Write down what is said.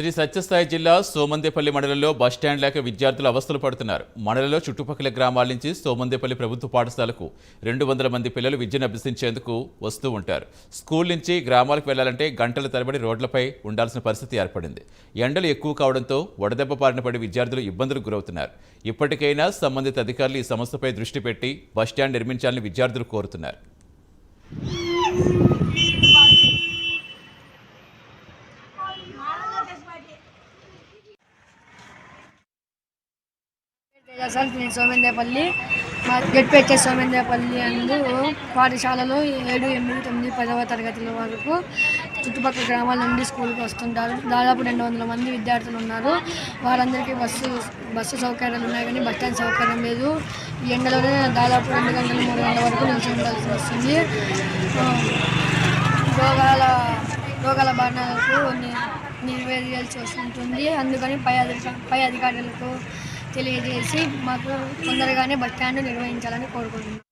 శ్రీ సత్యసాయి జిల్లా సోమందేపల్లి మండలంలో బస్టాండ్ లేక విద్యార్థులు అవస్థలు పడుతున్నారు. మండలంలో చుట్టుపక్కల గ్రామాల నుంచి సోమందేపల్లి ప్రభుత్వ పాఠశాలకు రెండు వందల మంది పిల్లలు విద్యను అభ్యసించేందుకు వస్తూ ఉంటారు. స్కూల్ నుంచి గ్రామాలకు వెళ్ళాలంటే గంటల తరబడి రోడ్లపై ఉండాల్సిన పరిస్థితి ఏర్పడింది. ఎండలు ఎక్కువ కావడంతో వడదెబ్బ పారిన పడి విద్యార్థులు ఇబ్బందులకు గురవుతున్నారు. ఇప్పటికైనా సంబంధిత అధికారులు ఈ సమస్యపై దృష్టి పెట్టి బస్టాండ్ నిర్మించాలని విద్యార్థులు కోరుతున్నారు. సార్ నేను సోమేంద్రపల్లి మా జడ్పేట సోమేంద్రపల్లి అందు పాఠశాలలో ఏడు ఎనిమిది తొమ్మిది పదవ తరగతుల వరకు చుట్టుపక్కల గ్రామాల నుండి స్కూల్కి వస్తుంటారు. దాదాపు రెండు వందల మంది విద్యార్థులు ఉన్నారు. వారందరికీ బస్సు బస్సు సౌకర్యాలు ఉన్నాయి కానీ బస్ స్టాండ్ సౌకర్యం లేదు. ఈ ఎండలోనే దాదాపు రెండు గంటల మూడు గంటల వరకు నిలిచి ఉండాల్సి వస్తుంది. రోగాల రోగాల బాణాలకు నివేదించాల్సి వస్తుంటుంది. అందుకని పై అధిక పై అధికారులకు తెలియజేసి మాకు తొందరగానే బస్ స్టాండ్ నిర్వహించాలని కోరుకుంటున్నాను